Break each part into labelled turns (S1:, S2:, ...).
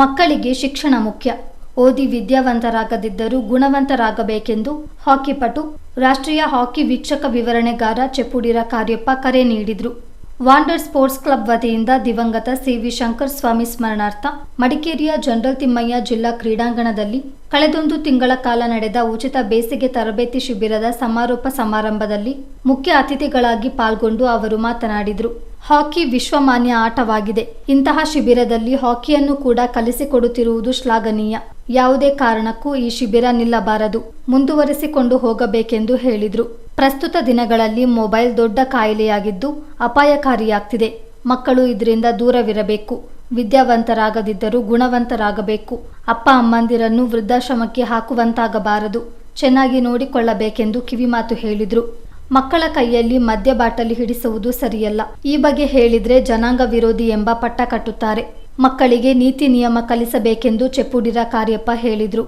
S1: ಮಕ್ಕಳಿಗೆ ಶಿಕ್ಷಣ ಮುಖ್ಯ. ಓದಿ ವಿದ್ಯಾವಂತರಾಗದಿದ್ದರೂ ಗುಣವಂತರಾಗಬೇಕೆಂದು ಹಾಕಿ ಪಟು ರಾಷ್ಟ್ರೀಯ ಹಾಕಿ ವೀಕ್ಷಕ ವಿವರಣೆಗಾರ ಚೆಪ್ಪುಡಿರ ಕಾರ್ಯಪ್ಪ ಕರೆ ನೀಡಿದರು. ವಾಂಡರ್ ಸ್ಪೋರ್ಟ್ಸ್ ಕ್ಲಬ್ ವತಿಯಿಂದ ದಿವಂಗತ ಸಿ. ವಿ. ಶಂಕರ್ ಸ್ವಾಮಿ ಸ್ಮರಣಾರ್ಥ ಮಡಿಕೇರಿಯ ಜನರಲ್ ತಿಮ್ಮಯ್ಯ ಜಿಲ್ಲಾ ಕ್ರೀಡಾಂಗಣದಲ್ಲಿ ಕಳೆದೊಂದು ತಿಂಗಳ ಕಾಲ ನಡೆದ ಉಚಿತ ಬೇಸಿಗೆ ತರಬೇತಿ ಶಿಬಿರದ ಸಮಾರೋಪ ಸಮಾರಂಭದಲ್ಲಿ ಮುಖ್ಯ ಅತಿಥಿಗಳಾಗಿ ಪಾಲ್ಗೊಂಡು ಅವರು ಮಾತನಾಡಿದರು. ಹಾಕಿ ವಿಶ್ವಮಾನ್ಯ ಆಟವಾಗಿದೆ. ಇಂತಹ ಶಿಬಿರದಲ್ಲಿ ಹಾಕಿಯನ್ನು ಕೂಡ ಕಲಿಸಿಕೊಡುತ್ತಿರುವುದು ಶ್ಲಾಘನೀಯ. ಯಾವುದೇ ಕಾರಣಕ್ಕೂ ಈ ಶಿಬಿರ ನಿಲ್ಲಬಾರದು. ಮುಂದುವರಿಸಿಕೊಂಡು ಹೋಗಬೇಕೆಂದು ಹೇಳಿದರು. ಪ್ರಸ್ತುತ ದಿನಗಳಲ್ಲಿ ಮೊಬೈಲ್ ದೊಡ್ಡ ಕಾಯಿಲೆಯಾಗಿದ್ದು ಅಪಾಯಕಾರಿಯಾಗ್ತಿದೆ. ಮಕ್ಕಳು ಇದರಿಂದ ದೂರವಿರಬೇಕು. ವಿದ್ಯಾವಂತರಾಗದಿದ್ದರೂ ಗುಣವಂತರಾಗಬೇಕು. ಅಪ್ಪ ಅಮ್ಮಂದಿರನ್ನು ವೃದ್ಧಾಶ್ರಮಕ್ಕೆ ಹಾಕುವಂತಾಗಬಾರದು. ಚೆನ್ನಾಗಿ ನೋಡಿಕೊಳ್ಳಬೇಕೆಂದು ಕಿವಿಮಾತು ಹೇಳಿದ್ರು. ಮಕ್ಕಳ ಕೈಯಲ್ಲಿ ಮದ್ಯ ಬಾಟಲಿ ಹಿಡಿಸುವುದು ಸರಿಯಲ್ಲ. ಈ ಬಗ್ಗೆ ಹೇಳಿದ್ರೆ ಜನಾಂಗ ವಿರೋಧಿ ಎಂಬ ಪಟ್ಟ ಕಟ್ಟುತ್ತಾರೆ. ಮಕ್ಕಳಿಗೆ ನೀತಿ ನಿಯಮ ಕಲಿಸಬೇಕೆಂದು ಚೆಪ್ಪುಡಿರ ಕಾರ್ಯಪ್ಪ ಹೇಳಿದ್ರು.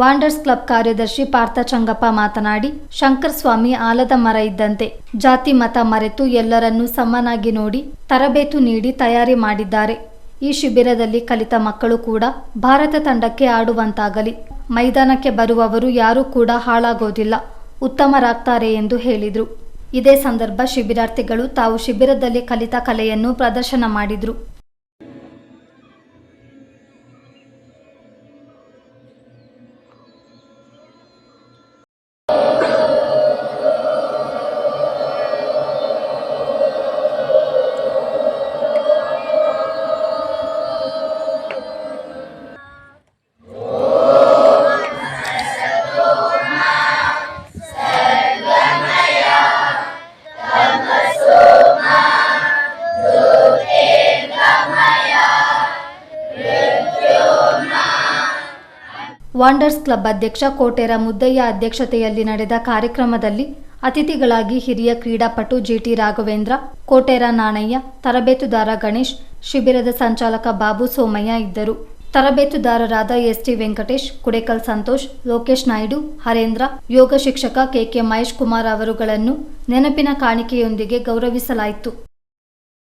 S1: ವಾಂಡರ್ಸ್ ಕ್ಲಬ್ ಕಾರ್ಯದರ್ಶಿ ಪಾರ್ಥ ಚಂಗಪ್ಪ ಮಾತನಾಡಿ, ಶಂಕರ್ ಸ್ವಾಮಿ ಆಲದ ಮರ ಇದ್ದಂತೆ ಜಾತಿ ಮತ ಮರೆತು ಎಲ್ಲರನ್ನೂ ಸಮನಾಗಿ ನೋಡಿ ತರಬೇತು ನೀಡಿ ತಯಾರಿ ಮಾಡಿದ್ದಾರೆ. ಈ ಶಿಬಿರದಲ್ಲಿ ಕಲಿತ ಮಕ್ಕಳು ಕೂಡ ಭಾರತ ತಂಡಕ್ಕೆ ಆಡುವಂತಾಗಲಿ. ಮೈದಾನಕ್ಕೆ ಬರುವವರು ಯಾರೂ ಕೂಡ ಹಾಳಾಗೋದಿಲ್ಲ. ಉತ್ತಮರಾಗ್ತಾರೆ ಎಂದು ಹೇಳಿದರು. ಇದೇ ಸಂದರ್ಭ ಶಿಬಿರಾರ್ಥಿಗಳು ತಾವು ಶಿಬಿರದಲ್ಲಿ ಕಲಿತ ಕಲೆಯನ್ನು ಪ್ರದರ್ಶನ ಮಾಡಿದರು. ವಾಂಡರ್ಸ್ ಕ್ಲಬ್ ಅಧ್ಯಕ್ಷ ಕೋಟೆರ ಮುದ್ದಯ್ಯ ಅಧ್ಯಕ್ಷತೆಯಲ್ಲಿ ನಡೆದ ಕಾರ್ಯಕ್ರಮದಲ್ಲಿ ಅತಿಥಿಗಳಾಗಿ ಹಿರಿಯ ಕ್ರೀಡಾಪಟು ಜಿಟಿ ರಾಘವೇಂದ್ರ, ಕೋಟೆರ ನಾಣಯ್ಯ, ತರಬೇತುದಾರ ಗಣೇಶ್, ಶಿಬಿರದ ಸಂಚಾಲಕ ಬಾಬು ಸೋಮಯ್ಯ ಇದ್ದರು. ತರಬೇತುದಾರರಾದ ಎಸ್ಟಿ ವೆಂಕಟೇಶ್, ಕುಡೇಕಲ್ ಸಂತೋಷ್, ಲೋಕೇಶ್ ನಾಯ್ಡು, ಹರೇಂದ್ರ, ಯೋಗ ಶಿಕ್ಷಕ ಕೆಕೆ ಮಹೇಶ್ ಕುಮಾರ್ ಅವರುಗಳನ್ನು ನೆನಪಿನ ಕಾಣಿಕೆಯೊಂದಿಗೆ ಗೌರವಿಸಲಾಯಿತು.